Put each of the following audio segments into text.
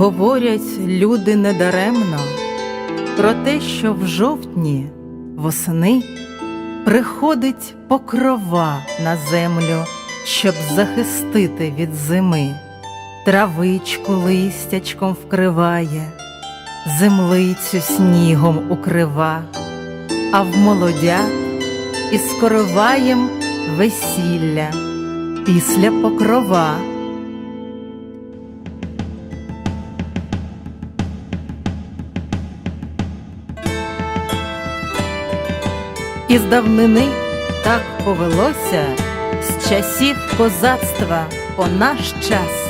Говорять люди недаремно про те, що в жовтні восени приходить покрова на землю, щоб захистити від зими, травичку листячком вкриває, землицю снігом укрива, а в молодят із короваєм весілля після покрова. Із давнини так повелося з часів козацтва по наш час.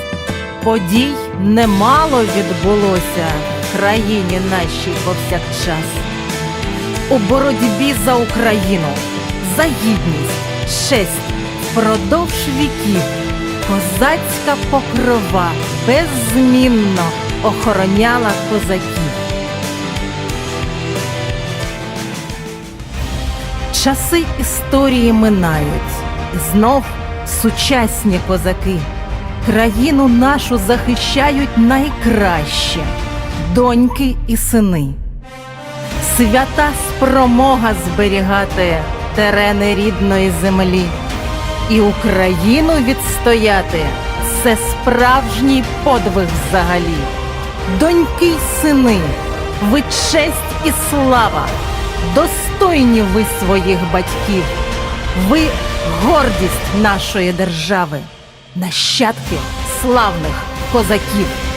Подій немало відбулося в країні нашій повсякчас. У боротьбі за Україну, за гідність, честь впродовж віків козацька покрова беззмінно охороняла козаків. Часи історії минають, і знов сучасні козаки країну нашу захищають найкраще доньки і сини. Свята спромога зберігати терени рідної землі, і Україну відстояти це справжній подвиг взагалі. Доньки й сини, ви честь і слава, достойні ви своїх батьків, ви гордість нашої держави, нащадки славних козаків.